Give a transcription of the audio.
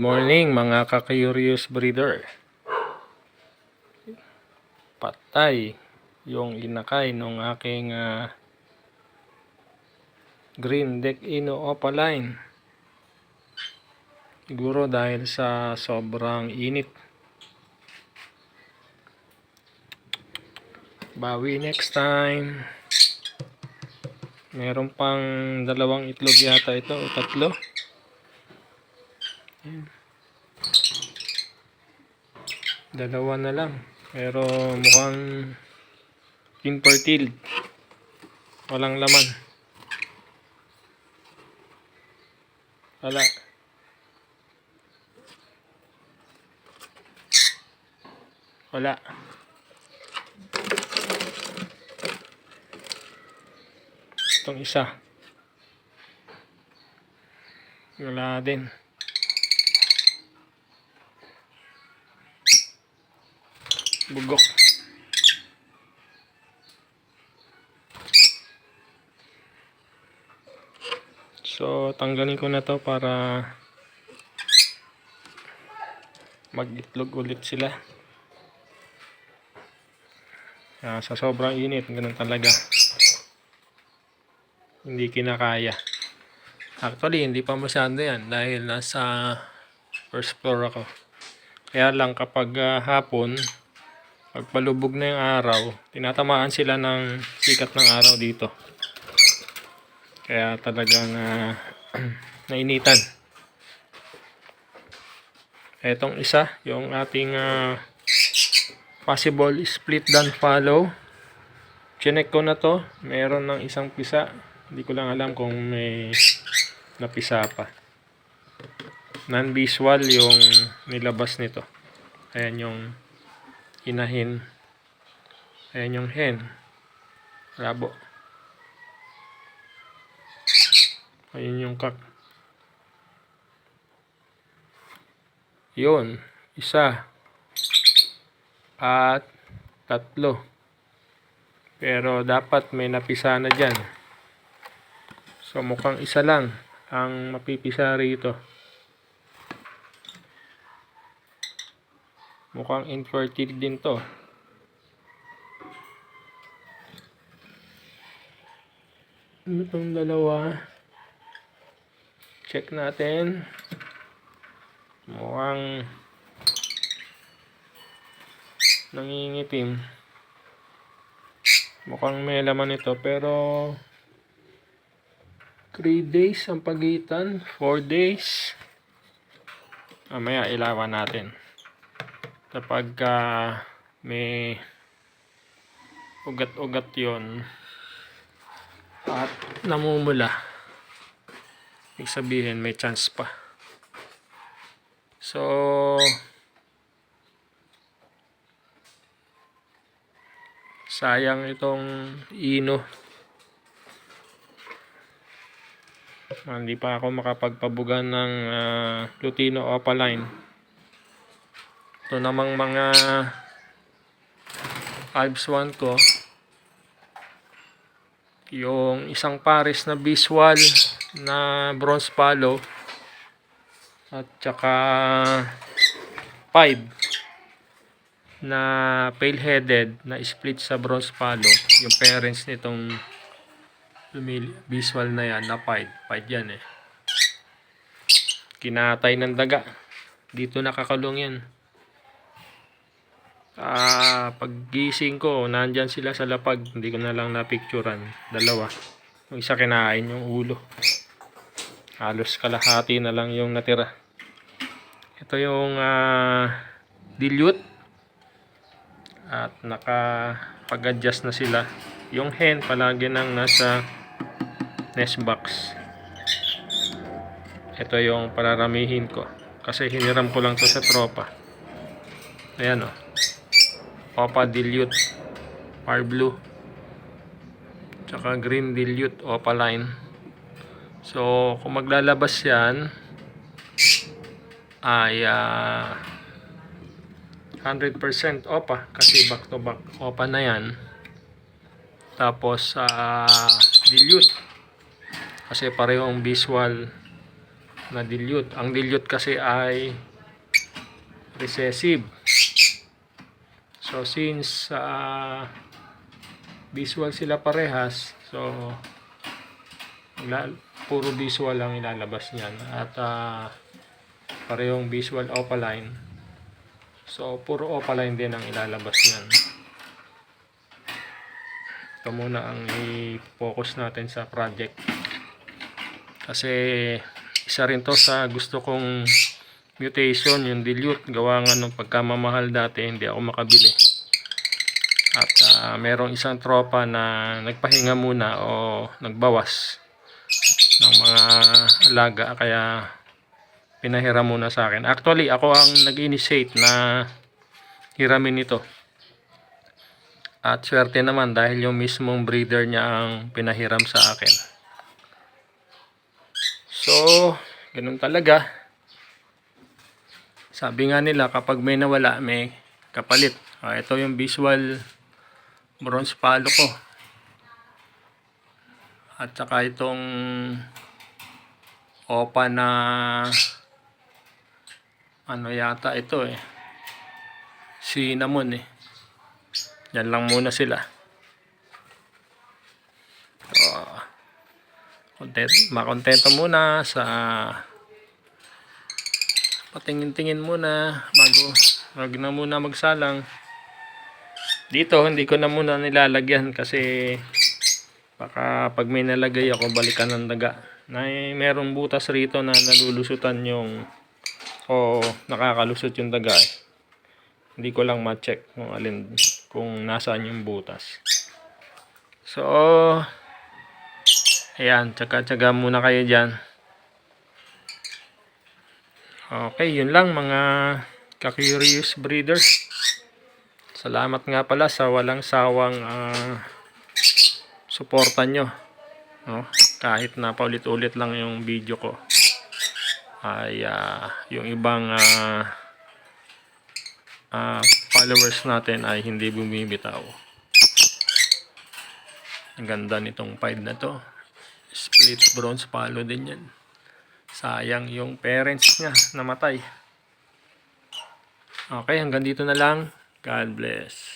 morning mga ka-curious breeder. Patay yung inakay ng aking ah, green deck ino opaline. Siguro dahil sa sobrang init. Bawi next time. Meron pang dalawang itlog yata ito o tatlo. Dalawa na lang. Pero mukhang infertile. Walang laman. Wala. Wala. Itong isa. Wala din. Bugok. So, tanggalin ko na to para mag-itlog ulit sila. Ah, sa sobrang init, ganun talaga. Hindi kinakaya. Actually, hindi pa masyado yan dahil nasa first floor ako. Kaya lang kapag ah, hapon, pagpalubog na yung araw, tinatamaan sila ng sikat ng araw dito. Kaya talagang ah, nainitan. Etong isa, yung ating ah, possible split down follow. Chinek ko na to. Meron ng isang pisa. Hindi ko lang alam kung may napisa pa. Non-visual yung nilabas nito. Ayan yung inahin. Ayan yung hen. Labo. Ayun yung kak. Yun. Isa. At tatlo. Pero dapat may napisa na dyan. So mukhang isa lang ang mapipisa rito. Mukhang infertile din to. Ano tong dalawa? Check natin. Mukhang nangingitim. Mukhang may laman ito pero 3 days ang pagitan, 4 days. Mamaya ilawan natin. Kapag ah, may ugat-ugat yon at namumula, ibig sabihin may chance pa. So, sayang itong ino. Ah, Hindi pa ako makapagpabugan ng ah, Lutino Opaline. Ito namang mga Alps 1 ko. Yung isang pares na visual na bronze palo. At saka 5 na pale headed na split sa bronze palo. Yung parents nitong visual na yan na pied pied yan eh. Kinatay ng daga. Dito nakakalong yan ah paggising ko nandyan sila sa lapag. Hindi ko na lang napicturan dalawa. Yung isa kinain yung ulo. Halos kalahati na lang yung natira. Ito yung ah, dilute at nakapag-adjust na sila. Yung hen palagi nang nasa nest box. Ito yung pararamihin ko. Kasi hiniram ko lang to sa tropa. Ayan o Opa Dilute Par Blue tsaka Green Dilute Opaline so kung maglalabas yan ay ah, 100% opa kasi back to back opa na yan tapos sa dilute kasi parehong visual na dilute. Ang dilute kasi ay recessive. So since ah, visual sila parehas, so puro visual ang ilalabas niyan at ah, parehong visual opaline. So puro opaline din ang ilalabas niyan. Ito muna ang i-focus natin sa project. Kasi isa rin to sa gusto kong mutation, yung dilute. Gawa nga nung pagkamamahal dati, hindi ako makabili. At ah, merong isang tropa na nagpahinga muna o nagbawas ng mga alaga kaya pinahiram muna sa akin. Actually, ako ang nag-initiate na hiramin ito. At swerte naman dahil yung mismong breeder niya ang pinahiram sa akin. So, ganun talaga. Sabi nga nila kapag may nawala, may kapalit. Ah, ito yung visual bronze palo ko. At saka itong opa na ano yata ito eh. Cinnamon eh. Yan lang muna sila. So, content, makontento muna sa patingin-tingin muna bago wag na muna magsalang. Dito hindi ko na muna nilalagyan kasi baka pag may nalagay ako balikan ng daga. Na merong butas rito na nalulusutan yung o nakakalusot yung daga eh. Hindi ko lang ma-check kung alin kung nasaan yung butas. So, ayan, tsaga-tsaga muna kayo dyan. Okay, yun lang mga ka-curious breeders. Salamat nga pala sa walang sawang ah, suporta nyo. No? Kahit na paulit-ulit lang yung video ko. Ay, ah, yung ibang ah, ah, followers natin ay hindi bumibitaw. Ang ganda nitong pied na to. Split bronze palo din yan. Sayang yung parents niya namatay. Okay, hanggang dito na lang. God bless.